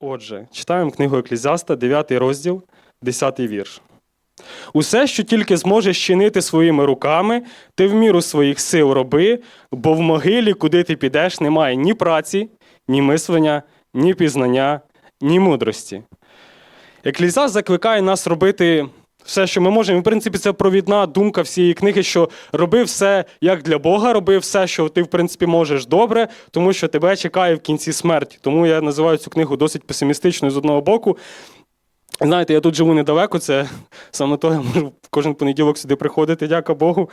Отже, читаємо книгу Еклізіаста 9 розділ, 10 вірш. Усе, що тільки зможеш чинити своїми руками, ти в міру своїх сил роби, бо в могилі, куди ти підеш, немає ні праці, ні мислення, ні пізнання, ні мудрості. Еклезіаст закликає нас робити все, що ми можемо. І, в принципі, це провідна думка всієї книги, що роби все як для Бога, роби все, що ти, в принципі, можеш добре, тому що тебе чекає в кінці смерть. Тому я називаю цю книгу досить песимістичною з одного боку. Знаєте, я тут живу недалеко, це саме то я можу кожен понеділок сюди приходити, дяка Богу.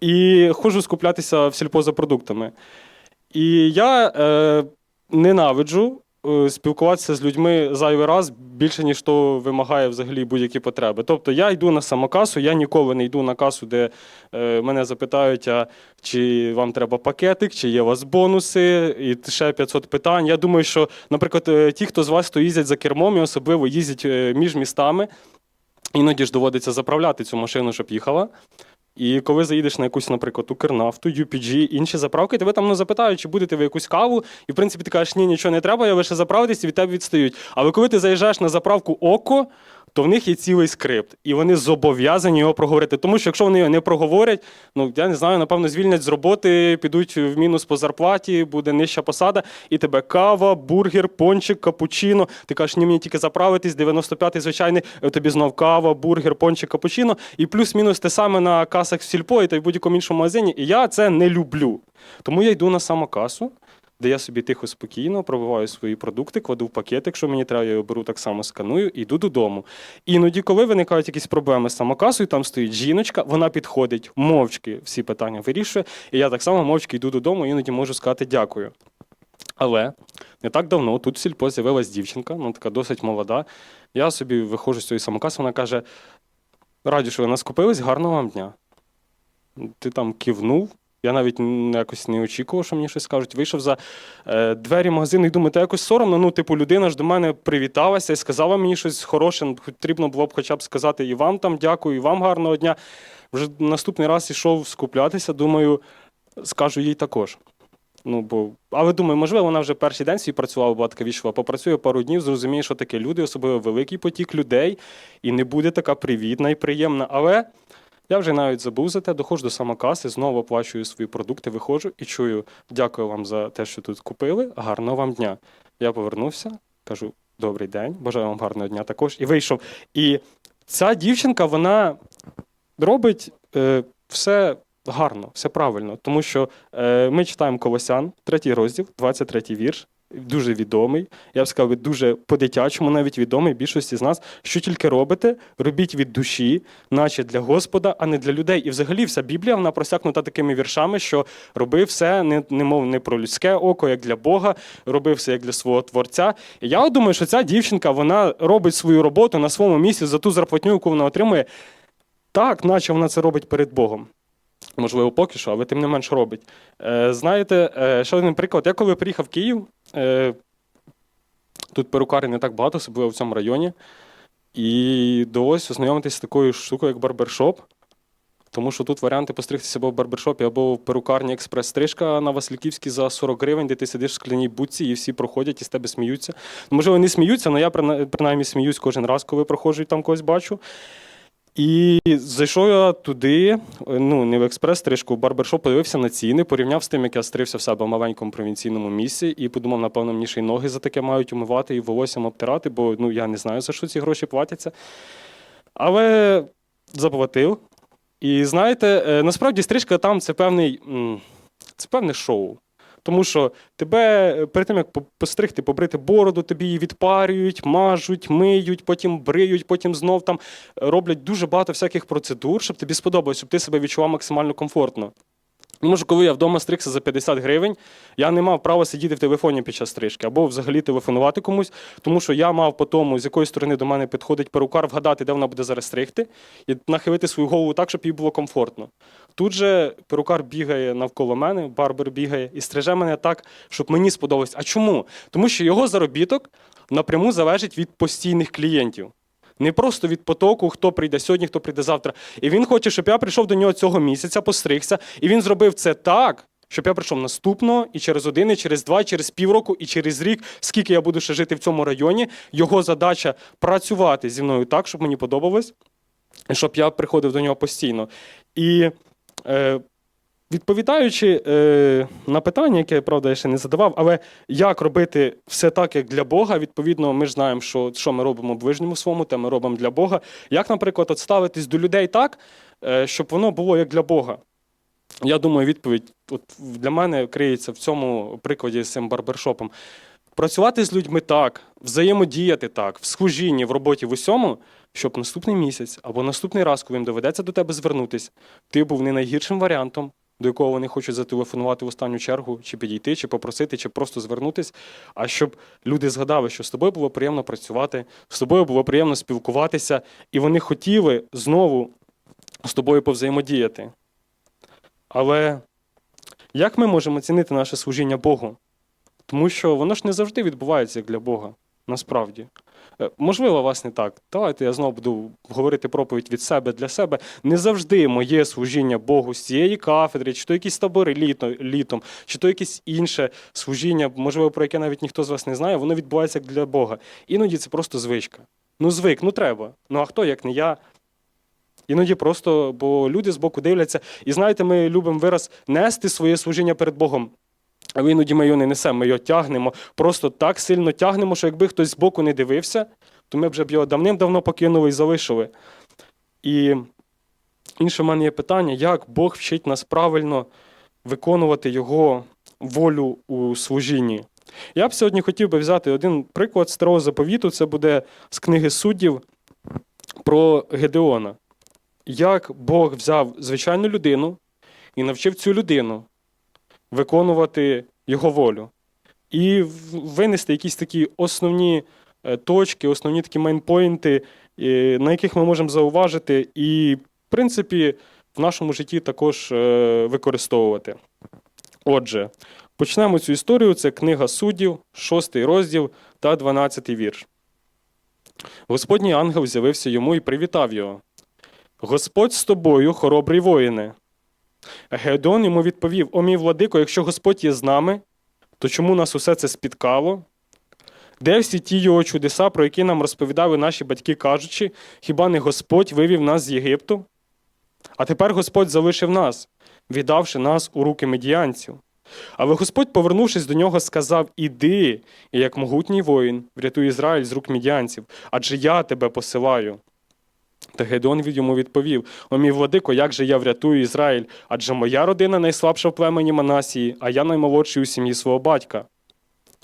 І ходжу скуплятися в сільпо за продуктами. І я е, ненавиджу спілкуватися з людьми зайвий раз більше, ніж то вимагає взагалі будь-які потреби. Тобто я йду на самокасу, я ніколи не йду на касу, де е, мене запитають, а чи вам треба пакетик, чи є у вас бонуси, і ще 500 питань. Я думаю, що, наприклад, е, ті, хто з вас, хто їздять за кермом і особливо їздять е, між містами, іноді ж доводиться заправляти цю машину, щоб їхала. І коли заїдеш на якусь, наприклад, Укрнафту, UPG, інші заправки, тебе там ну, запитають, чи будете ви якусь каву, і в принципі ти кажеш, ні, нічого не треба, я лише заправитись і від тебе відстають. Але коли ти заїжджаєш на заправку ОКО, то в них є цілий скрипт, і вони зобов'язані його проговорити. Тому що якщо вони його не проговорять, ну я не знаю, напевно, звільнять з роботи, підуть в мінус по зарплаті, буде нижча посада, і тебе кава, бургер, пончик, капучино. Ти кажеш, ні, мені тільки заправитись, 95-й звичайний, е, тобі знов кава, бургер, пончик, капучино, і плюс-мінус те саме на касах в сільпо і та й будь-якому іншому магазині. І я це не люблю. Тому я йду на самокасу. Де я собі тихо, спокійно пробиваю свої продукти, кладу в пакет, якщо мені треба, я його беру так само, сканую і йду додому. Іноді, коли виникають якісь проблеми з самокасою, там стоїть жіночка, вона підходить мовчки, всі питання вирішує, і я так само мовчки йду додому, іноді можу сказати дякую. Але не так давно тут в сільпо з'явилась дівчинка, ну така досить молода. Я собі виходжу з цієї самокаси, вона каже: Раді, що ви нас купились, гарного вам дня. Ти там кивнув. Я навіть якось не очікував, що мені щось скажуть. Вийшов за е, двері магазину і думаю, та якось соромно. Ну, типу, людина ж до мене привіталася і сказала мені щось хороше. Ну, Потрібно було б хоча б сказати і вам там дякую, і вам гарного дня. Вже наступний раз ішов скуплятися, думаю, скажу їй також. Ну, бо... Але думаю, можливо, вона вже перший день свій працювала, була така вічова, попрацює пару днів, зрозуміє, що таке люди, особливо великий потік людей, і не буде така привітна і приємна. Але я вже навіть забув за те, доходжу до самокаси, знову оплачую свої продукти, виходжу і чую, дякую вам за те, що тут купили. Гарного вам дня. Я повернувся, кажу: добрий день, бажаю вам гарного дня також. І вийшов. І ця дівчинка, вона робить е, все гарно, все правильно. Тому що е, ми читаємо Колосян, третій розділ, 23 вірш. Дуже відомий, я б сказав, дуже по-дитячому, навіть відомий більшості з нас. Що тільки робите, робіть від душі, наче для Господа, а не для людей. І взагалі вся Біблія вона просякнута такими віршами, що роби все не, мов не про людське око, як для Бога, роби все як для свого творця. І я думаю, що ця дівчинка вона робить свою роботу на своєму місці за ту зарплатню, яку вона отримує, так, наче вона це робить перед Богом. Можливо, поки що, але тим не менш робить. Е, знаєте, е, ще один приклад. Я коли приїхав в Київ, тут перукарі не так багато, особливо в цьому районі. І довелося ознайомитися з такою штукою, як барбершоп. Тому що тут варіанти постригтися або в барбершопі, або в перукарні експрес-стрижка на Васильківській за 40 гривень, де ти сидиш в скляній будці і всі проходять і з тебе сміються. Ну, можливо, не сміються, але я принаймні сміюсь кожен раз, коли проходжу і там когось бачу. І зайшов я туди, ну не в експрес-стрижку, в барбершоп, подивився на ціни, порівняв з тим, як я стрився в себе в маленькому провінційному місці, і подумав, напевно, мені ще й ноги за таке мають умивати і волоссям обтирати, бо ну я не знаю, за що ці гроші платяться. Але заплатив. І знаєте, е, насправді стрижка там це певний, це певне шоу. Тому що тебе е, перед тим, як постригти, побрити бороду, тобі її відпарюють, мажуть, миють, потім бриють, потім знов там е, роблять дуже багато всяких процедур, щоб тобі сподобалось, щоб ти себе відчував максимально комфортно. Тому що коли я вдома стригся за 50 гривень, я не мав права сидіти в телефоні під час стрижки або взагалі телефонувати комусь, тому що я мав по тому, з якої сторони до мене підходить перукар, вгадати, де вона буде зараз стригти, і нахилити свою голову так, щоб їй було комфортно. Тут же перукар бігає навколо мене, барбер бігає і стриже мене так, щоб мені сподобалось. А чому? Тому що його заробіток напряму залежить від постійних клієнтів. Не просто від потоку, хто прийде сьогодні, хто прийде завтра. І він хоче, щоб я прийшов до нього цього місяця, постригся, і він зробив це так, щоб я прийшов наступного і через один, і через два, і через півроку, і через рік, скільки я буду ще жити в цьому районі. Його задача працювати зі мною так, щоб мені подобалось, і щоб я приходив до нього постійно. І е, відповідаючи е, на питання, яке правда я ще не задавав, але як робити все так, як для Бога, відповідно, ми ж знаємо, що, що ми робимо в ближньому своєму, те ми робимо для Бога. Як, наприклад, от ставитись до людей так, е, щоб воно було як для Бога? Я думаю, відповідь от для мене криється в цьому прикладі з цим барбершопом. Працювати з людьми так, взаємодіяти так, в служінні, в роботі в усьому, щоб наступний місяць або наступний раз, коли їм доведеться до тебе звернутись, ти був не найгіршим варіантом, до якого вони хочуть зателефонувати в останню чергу, чи підійти, чи попросити, чи просто звернутись, а щоб люди згадали, що з тобою було приємно працювати, з тобою було приємно спілкуватися, і вони хотіли знову з тобою повзаємодіяти. Але як ми можемо оцінити наше служіння Богу? Тому що воно ж не завжди відбувається як для Бога, насправді. Е, Можливо, вас не так. Давайте я знову буду говорити проповідь від себе для себе. Не завжди моє служіння Богу з цієї кафедри, чи то якісь табори літо, літом, чи то якесь інше служіння, можливо, про яке навіть ніхто з вас не знає, воно відбувається як для Бога. Іноді це просто звичка. Ну, звик, ну треба. Ну а хто, як не я? Іноді просто, бо люди збоку дивляться. І знаєте, ми любимо вираз нести своє служіння перед Богом. Але іноді ми його не несемо, ми його тягнемо. Просто так сильно тягнемо, що якби хтось збоку не дивився, то ми вже б його давним-давно покинули і залишили. І інше в мене є питання, як Бог вчить нас правильно виконувати Його волю у служінні. Я б сьогодні хотів би взяти один приклад старого заповіту, це буде з книги суддів про Гедеона. Як Бог взяв звичайну людину і навчив цю людину виконувати його волю. І винести якісь такі основні е, точки, основні такі мейнпойнти, е, на яких ми можемо зауважити, і, в принципі, в нашому житті також е, використовувати. Отже, почнемо цю історію. Це книга суддів, 6 розділ та 12 вірш. Господній ангел з'явився йому і привітав його. Господь з тобою, хоробрий воїне. Геодон йому відповів: О мій владико, якщо Господь є з нами, то чому нас усе це спіткало? Де всі ті його чудеса, про які нам розповідали наші батьки, кажучи, хіба не Господь вивів нас з Єгипту? А тепер Господь залишив нас, віддавши нас у руки медіанців. Але Господь, повернувшись до нього, сказав: Іди, і як могутній воїн, врятуй Ізраїль з рук медіанців, адже я тебе посилаю. Та Гедеон йому відповів: О мій владико, як же я врятую Ізраїль? Адже моя родина найслабша в племені Манасії, а я наймолодший у сім'ї свого батька.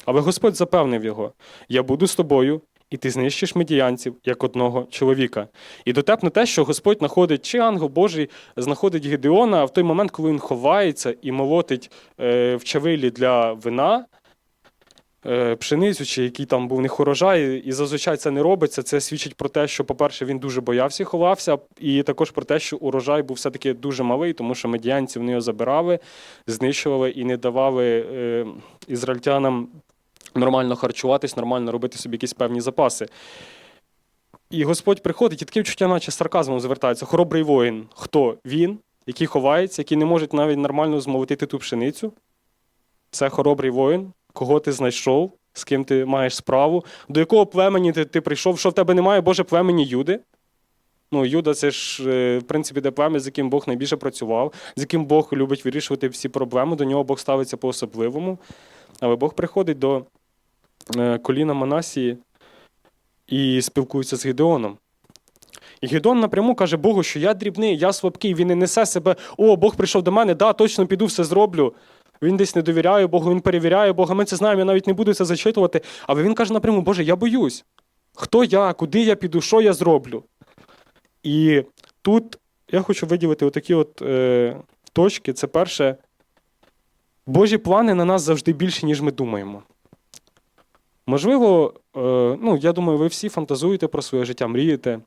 Але Господь запевнив його: Я буду з тобою, і ти знищиш медіянців як одного чоловіка. І дотепно те, що Господь знаходить, чи ангел Божий знаходить Гедеона в той момент, коли він ховається і молотить е, в чавилі для вина. Е, Пшеницю, чи який там був не урожай, і зазвичай це не робиться. Це свідчить про те, що, по-перше, він дуже боявся і ховався, і також про те, що урожай був все-таки дуже малий, тому що медіанці вони його забирали, знищували і не давали е, ізраїльтянам нормально харчуватись, нормально робити собі якісь певні запаси. І Господь приходить, і таке відчуття, наче сарказмом звертається. Хоробрий воїн. Хто? Він, який ховається, який не може навіть нормально змолотити ту пшеницю. Це хоробрий воїн, кого ти знайшов, з ким ти маєш справу, до якого племені ти, ти прийшов, що в тебе немає, Боже, племені Юди. Ну, Юда це ж, е, в принципі, де плем'я, з яким Бог найбільше працював, з яким Бог любить вирішувати всі проблеми, до нього Бог ставиться по-особливому. Але Бог приходить до е, коліна Манасії і спілкується з Гедеоном. І Гедеон напряму каже Богу, що я дрібний, я слабкий, він не несе себе, о, Бог прийшов до мене, да, точно піду, все зроблю. Він десь не довіряє Богу, він перевіряє Бога. Ми це знаємо, я навіть не буду це зачитувати. Але він каже напряму, Боже, я боюсь. Хто я, куди я піду, що я зроблю? І тут я хочу виділити отакі от е, точки. Це перше, Божі плани на нас завжди більші, ніж ми думаємо. Можливо, е, ну, я думаю, ви всі фантазуєте про своє життя, мрієте,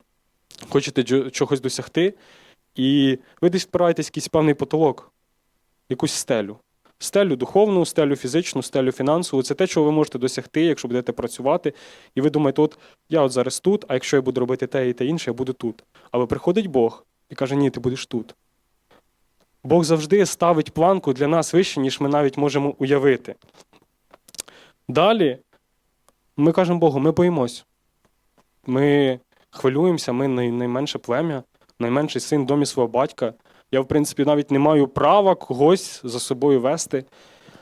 хочете чогось досягти, і ви десь впираєтесь в якийсь певний потолок, якусь стелю. Стелю духовну, стелю фізичну, стелю фінансову це те, чого ви можете досягти, якщо будете працювати. І ви думаєте, от я от зараз тут, а якщо я буду робити те і те інше, я буду тут. Але приходить Бог і каже, ні, ти будеш тут. Бог завжди ставить планку для нас вище, ніж ми навіть можемо уявити. Далі ми кажемо Богу, ми боїмось. Ми хвилюємося, ми найменше плем'я, найменший син в домі свого батька. Я, в принципі, навіть не маю права когось за собою вести.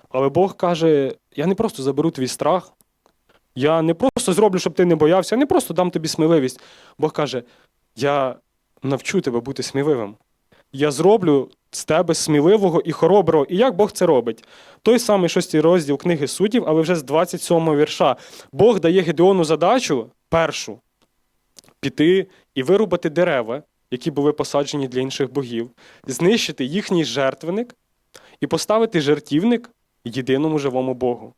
Але Бог каже: я не просто заберу твій страх, я не просто зроблю, щоб ти не боявся, я не просто дам тобі сміливість. Бог каже: я навчу тебе бути сміливим. Я зроблю з тебе сміливого і хороброго. І як Бог це робить? Той самий шостий розділ книги суддів, але вже з 27 го вірша. Бог дає Гедеону задачу першу піти і вирубати дерева, які були посаджені для інших богів, знищити їхній жертвенник і поставити жертівник єдиному живому Богу.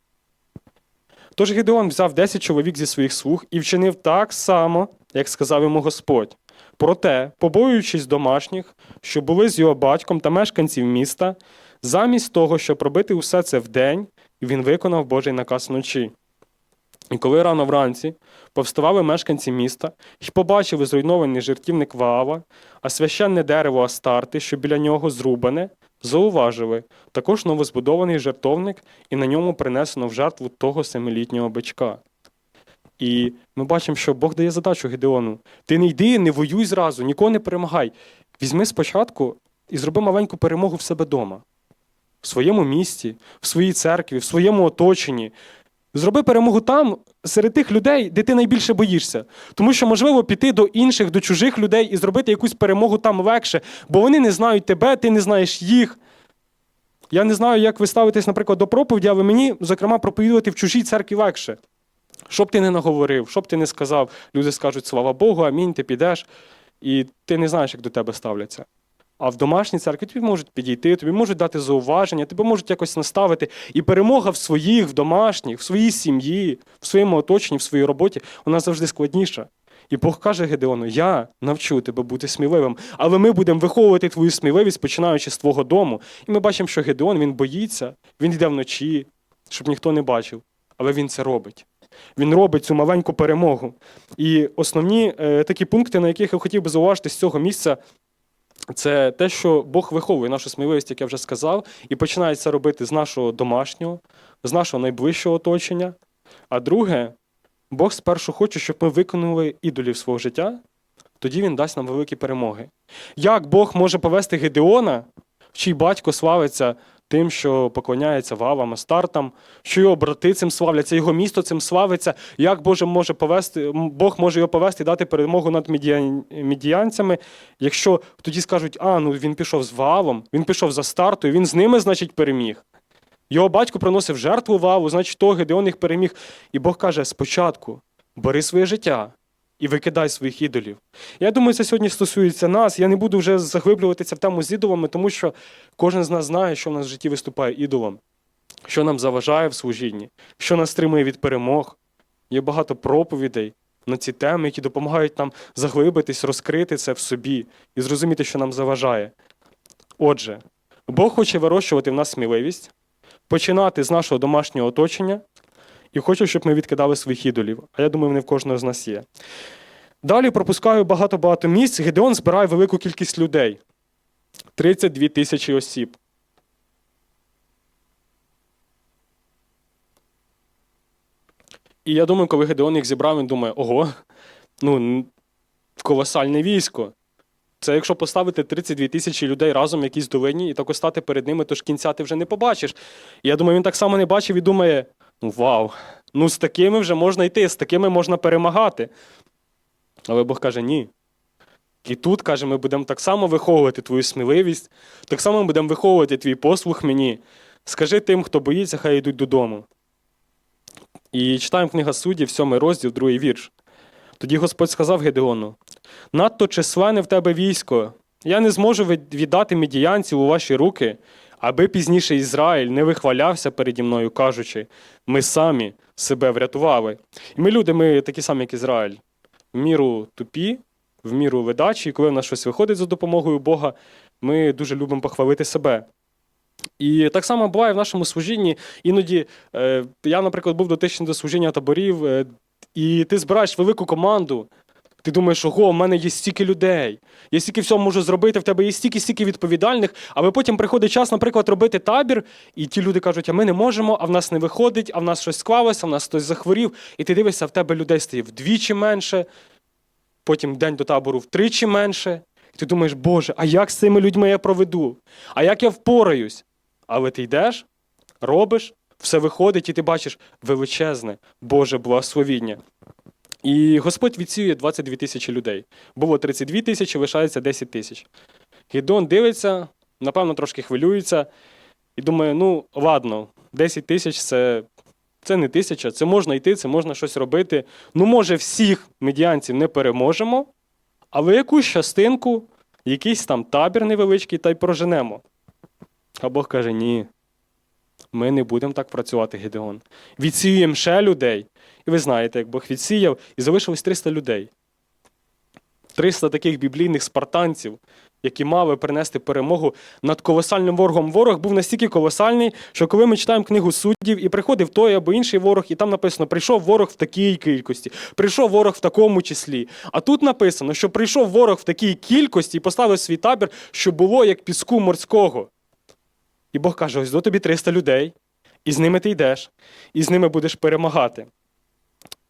Тож Гедеон взяв 10 чоловік зі своїх слуг і вчинив так само, як сказав йому Господь. Проте, побоюючись домашніх, що були з його батьком та мешканців міста, замість того, щоб робити усе це вдень, він виконав Божий наказ вночі. І коли рано вранці повставали мешканці міста і побачили зруйнований жертівник Ваава, а священне дерево Астарти, що біля нього зрубане, зауважили також новозбудований жертовник, і на ньому принесено в жертву того семилітнього бичка. І ми бачимо, що Бог дає задачу Гедеону: ти не йди, не воюй зразу, нікого не перемагай. Візьми спочатку і зроби маленьку перемогу в себе вдома, в своєму місті, в своїй церкві, в своєму оточенні. Зроби перемогу там, серед тих людей, де ти найбільше боїшся. Тому що, можливо, піти до інших, до чужих людей і зробити якусь перемогу там легше, бо вони не знають тебе, ти не знаєш їх. Я не знаю, як ви ставитесь, наприклад, до проповіді, але мені, зокрема, проповідувати в чужій церкві легше. Що б ти не наговорив, що б ти не сказав, люди скажуть слава Богу, амінь, ти підеш, і ти не знаєш, як до тебе ставляться. А в домашній церкві тобі можуть підійти, тобі можуть дати зауваження, тебе можуть якось наставити. І перемога в своїх, в домашніх, в своїй сім'ї, в своєму оточенні, в своїй роботі, вона завжди складніша. І Бог каже Гедеону: Я навчу тебе бути сміливим, але ми будемо виховувати твою сміливість, починаючи з твого дому. І ми бачимо, що Гедеон він боїться, він йде вночі, щоб ніхто не бачив. Але він це робить. Він робить цю маленьку перемогу. І основні е, такі пункти, на яких я хотів би зауважити з цього місця, це те, що Бог виховує нашу сміливість, як я вже сказав, і починає це робити з нашого домашнього, з нашого найближчого оточення. А друге, Бог спершу хоче, щоб ми виконали ідолів свого життя, тоді він дасть нам великі перемоги. Як Бог може повести Гедеона, чий батько славиться тим, що поклоняється вавам, астартам, що його брати цим славляться, його місто цим славиться, як Боже може повести, Бог може його повести і дати перемогу над медіан, медіанцями, якщо тоді скажуть, а ну він пішов з вавом, він пішов за стартою, він з ними, значить, переміг. Його батько приносив жертву ваву, значить, того Гедеон їх переміг. І Бог каже: спочатку бери своє життя і викидай своїх ідолів. Я думаю, це сьогодні стосується нас. Я не буду вже заглиблюватися в тему з ідолами, тому що кожен з нас знає, що в нас в житті виступає ідолом, що нам заважає в служінні, що нас стримує від перемог. Є багато проповідей на ці теми, які допомагають нам заглибитись, розкрити це в собі і зрозуміти, що нам заважає. Отже, Бог хоче вирощувати в нас сміливість, починати з нашого домашнього оточення і хочу, щоб ми відкидали своїх ідолів. А я думаю, вони в кожного з нас є. Далі пропускаю багато-багато місць. Гедеон збирає велику кількість людей 32 тисячі осіб. І я думаю, коли Гедеон їх зібрав, він думає: ого, ну колосальне військо. Це якщо поставити 32 тисячі людей разом в якійсь долині і так стати перед ними, то ж кінця ти вже не побачиш. І я думаю, він так само не бачив і думає: ну вау, ну з такими вже можна йти, з такими можна перемагати. Але Бог каже, ні. І тут, каже, ми будемо так само виховувати твою сміливість, так само ми будемо виховувати твій послух мені. Скажи тим, хто боїться, хай йдуть додому. І читаємо книга суддів, 7 розділ, другий вірш. Тоді Господь сказав Гедеону: надто численне в тебе військо. Я не зможу від- віддати медіянців у ваші руки, аби пізніше Ізраїль не вихвалявся переді мною, кажучи, ми самі себе врятували. І ми люди, ми такі самі, як Ізраїль, в міру тупі, в міру ледачі, і коли в нас щось виходить за допомогою Бога, ми дуже любимо похвалити себе. І так само буває в нашому служінні. Іноді е, я, наприклад, був дотичний до служіння таборів, е, і ти збираєш велику команду, Ти думаєш, ого, в мене є стільки людей, я стільки всього можу зробити, в тебе є стільки, стільки відповідальних, але потім приходить час, наприклад, робити табір, і ті люди кажуть, а ми не можемо, а в нас не виходить, а в нас щось склалося, а в нас хтось захворів, і ти дивишся, в тебе людей стає вдвічі менше, потім день до табору втричі менше. І ти думаєш, Боже, а як з цими людьми я проведу? А як я впораюсь? Але ти йдеш, робиш, все виходить, і ти бачиш величезне Боже благословіння. І Господь відсіює 22 тисячі людей. Було 32 тисячі, лишається 10 тисяч. Гідон дивиться, напевно, трошки хвилюється і думає: ну, ладно, 10 тисяч це, це не тисяча, це можна йти, це можна щось робити. Ну, може, всіх медіанців не переможемо, але якусь частинку, якийсь там табір невеличкий, та й проженемо. А Бог каже: ні. Ми не будемо так працювати, Гедеон. Відсіюємо ще людей. І ви знаєте, як Бог відсіяв, і залишилось 300 людей. 300 таких біблійних спартанців, які мали принести перемогу над колосальним ворогом. Ворог був настільки колосальний, що коли ми читаємо книгу суддів, і приходив той або інший ворог, і там написано: прийшов ворог в такій кількості, прийшов ворог в такому числі. А тут написано, що прийшов ворог в такій кількості і поставив свій табір, що було як піску морського. І Бог каже: ось до тобі 300 людей, і з ними ти йдеш, і з ними будеш перемагати.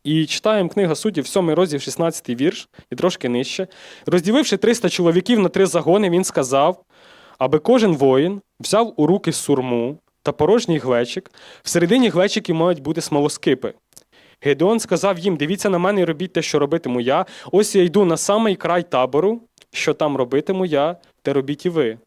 І читаємо книга суддів, 7 розділ, 16 вірш, і трошки нижче. Розділивши 300 чоловіків на три загони, він сказав, аби кожен воїн взяв у руки сурму та порожній глечик, всередині глечиків мають бути смолоскипи. Гедеон сказав їм: дивіться на мене і робіть те, що робитиму я. Ось я йду на самий край табору, що там робитиму я, те робіть і ви.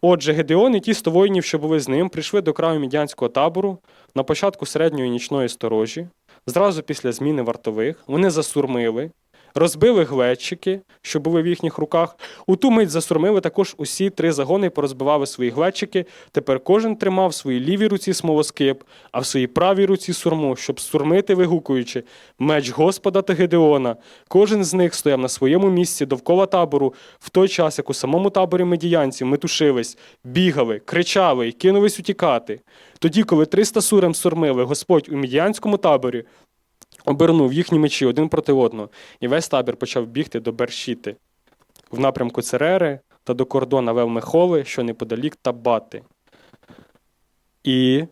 Отже, Гедеон і ті 100 воїнів, що були з ним, прийшли до краю медянського табору на початку середньої нічної сторожі. Зразу після зміни вартових вони засурмили, розбили глечики, що були в їхніх руках. У ту мить засурмили також усі три загони і порозбивали свої глечики. Тепер кожен тримав в своїй лівій руці смолоскип, а в своїй правій руці сурму, щоб сурмити, вигукуючи меч Господа та Гедеона. Кожен з них стояв на своєму місці довкола табору в той час, як у самому таборі медіянців метушились, бігали, кричали і кинулись утікати. Тоді, коли 300 сурем сурмили, Господь у медіянському таборі обернув їхні мечі один проти одного, і весь табір почав бігти до Бершіти в напрямку Церери та до кордона Велмехоли, що неподалік Табати. І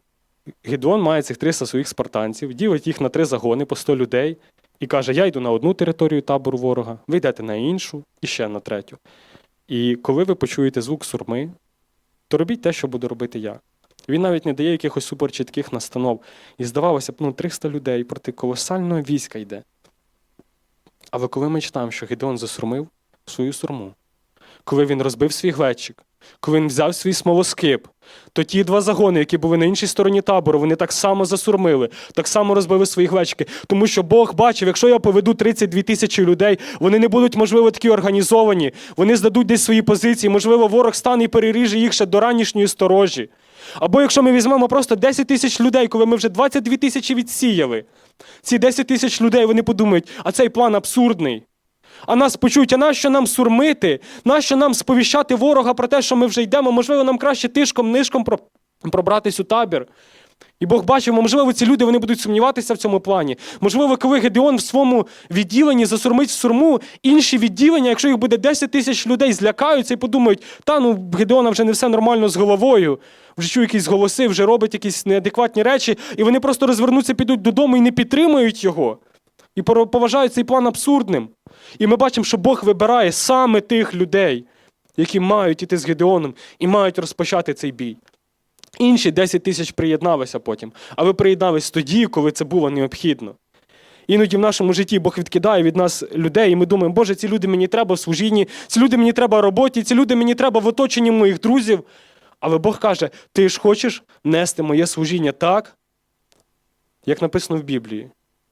Гедеон має цих 300 своїх спартанців, ділить їх на три загони по 100 людей і каже: Я йду на одну територію табору ворога, ви йдете на іншу і ще на третю. І коли ви почуєте звук сурми, то робіть те, що буду робити я. Він навіть не дає якихось суперчітких настанов. І здавалося б, ну 300 людей проти колосального війська йде. Але коли ми читаємо, що Гедеон засурмив свою сурму, коли він розбив свій глечик, коли він взяв свій смолоскип, то ті два загони, які були на іншій стороні табору, вони так само засурмили, так само розбили свої глечики. Тому що Бог бачив, якщо я поведу 32 тисячі людей, вони не будуть, можливо, такі організовані, вони здадуть десь свої позиції, можливо, ворог стане і переріже їх ще до ранішньої сторожі. Або якщо ми візьмемо просто 10 тисяч людей, коли ми вже 22 тисячі відсіяли, ці 10 тисяч людей вони подумають, а цей план абсурдний. А нас почують, а нащо нам сурмити? Нащо нам сповіщати ворога про те, що ми вже йдемо? Можливо, нам краще тишком, нишком пробратись у табір. І Бог бачив, можливо, ці люди вони будуть сумніватися в цьому плані. Можливо, коли Гедеон в своєму відділенні засурмить в сурму, інші відділення, якщо їх буде 10 тисяч людей, злякаються і подумають, та ну Гедеона вже не все нормально з головою, вже чує якісь голоси, вже робить якісь неадекватні речі, і вони просто розвернуться, підуть додому і не підтримують його. І поважають цей план абсурдним. І ми бачимо, що Бог вибирає саме тих людей, які мають іти з Гедеоном і мають розпочати цей бій. Інші 10 тисяч приєдналися потім, а ви приєднались тоді, коли це було необхідно. Іноді в нашому житті Бог відкидає від нас людей, і ми думаємо, Боже, ці люди мені треба в служінні, ці люди мені треба в роботі, ці люди мені треба в оточенні моїх друзів. Але Бог каже: ти ж хочеш нести моє служіння так, як написано в Біблії.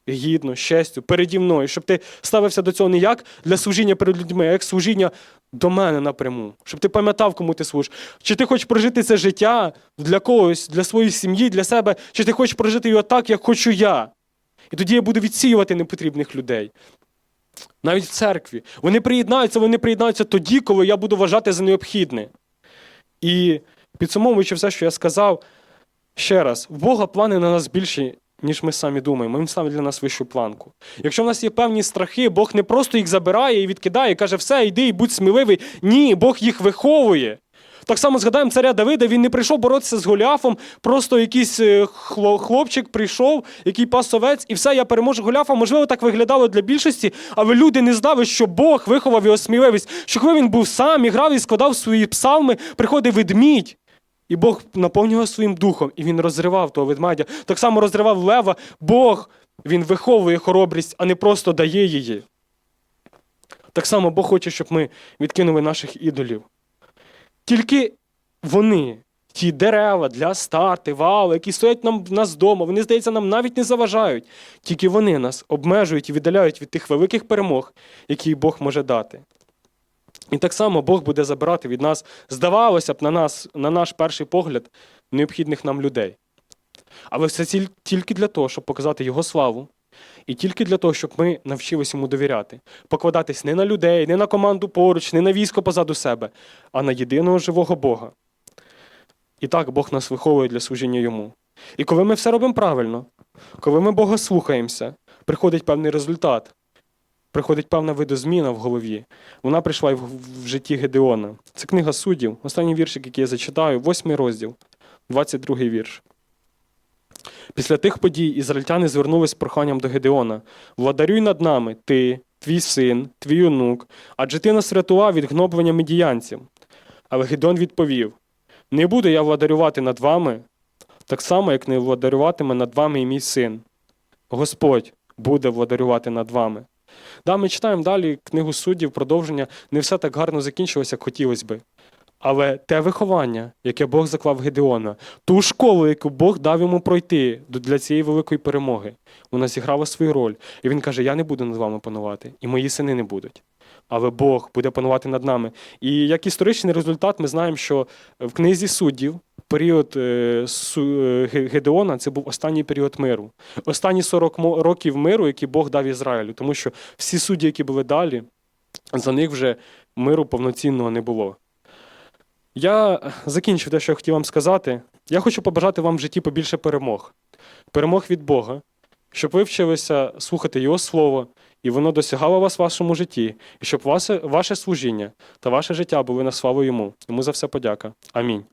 Гідно, з честю, переді мною, щоб ти ставився до цього не як для служіння перед людьми, а як служіння до мене напряму, щоб ти пам'ятав, кому ти служиш. Чи ти хочеш прожити це життя для когось, для своєї сім'ї, для себе, чи ти хочеш прожити його так, як хочу я. І тоді я буду відсіювати непотрібних людей. Навіть в церкві. Вони приєднаються, вони приєднаються тоді, коли я буду вважати за необхідне. І підсумовуючи все, що я сказав, ще раз, в Бога плани на нас більші, ніж ми самі думаємо. Він ставить для нас вищу планку. Якщо в нас є певні страхи, Бог не просто їх забирає і відкидає, і каже, все, йди і будь сміливий. Ні, Бог їх виховує. Так само згадаємо царя Давида, він не прийшов боротися з Голіафом, просто якийсь е, хлопчик прийшов, який пас овець, і все, я переможу Голіафа. Можливо, так виглядало для більшості, але люди не знали, що Бог виховав його сміливість, що коли він був сам і грав і складав свої псалми, приходив ведмідь. І Бог наповнював своїм духом, і він розривав того ведмедя. Так само розривав лева. Бог він виховує хоробрість, а не просто дає її. Так само Бог хоче, щоб ми відкинули наших ідолів. Тільки вони, ті дерева для старти, вали, які стоять нам в нас вдома, вони, здається, нам навіть не заважають. Тільки вони нас обмежують і віддаляють від тих великих перемог, які Бог може дати. І так само Бог буде забирати від нас, здавалося б, на нас, на наш перший погляд, необхідних нам людей. Але все тільки для того, щоб показати Його славу, і тільки для того, щоб ми навчилися йому довіряти, покладатись не на людей, не на команду поруч, не на військо позаду себе, а на єдиного живого Бога. І так Бог нас виховує для служіння йому. І коли ми все робимо правильно, коли ми Бога слухаємося, приходить певний результат, приходить певна видозміна в голові. Вона прийшла і в, в житті Гедеона. Це книга суддів, останній віршик, який я зачитаю, восьмий розділ, 22 вірш. Після тих подій ізраїльтяни звернулись з проханням до Гедеона: Владарюй над нами, ти, твій син, твій онук, адже ти нас врятував від гноблення медіянців. Але Гедеон відповів: Не буду я владарювати над вами, так само, як не владарюватиме над вами і мій син. Господь буде владарювати над вами. Да, ми читаємо далі книгу суддів, продовження. Не все так гарно закінчилося, як хотілося би. Але те виховання, яке Бог заклав Гедеона, ту школу, яку Бог дав йому пройти для цієї великої перемоги, вона зіграла свою роль. І він каже: Я не буду над вами панувати, і мої сини не будуть. Але Бог буде панувати над нами. І як історичний результат, ми знаємо, що в книзі суддів період е, е, Ге- Гедеона це був останній період миру. Останні 40 років миру, які Бог дав Ізраїлю. Тому що всі судді, які були далі, за них вже миру повноцінного не було. Я закінчив те, що я хотів вам сказати. Я хочу побажати вам в житті побільше перемог. Перемог від Бога, щоб ви вчилися слухати Його Слово, і воно досягало вас в вашому житті, і щоб ваше, ваше служіння та ваше життя були на славу йому. Йому за все подяка. Амінь.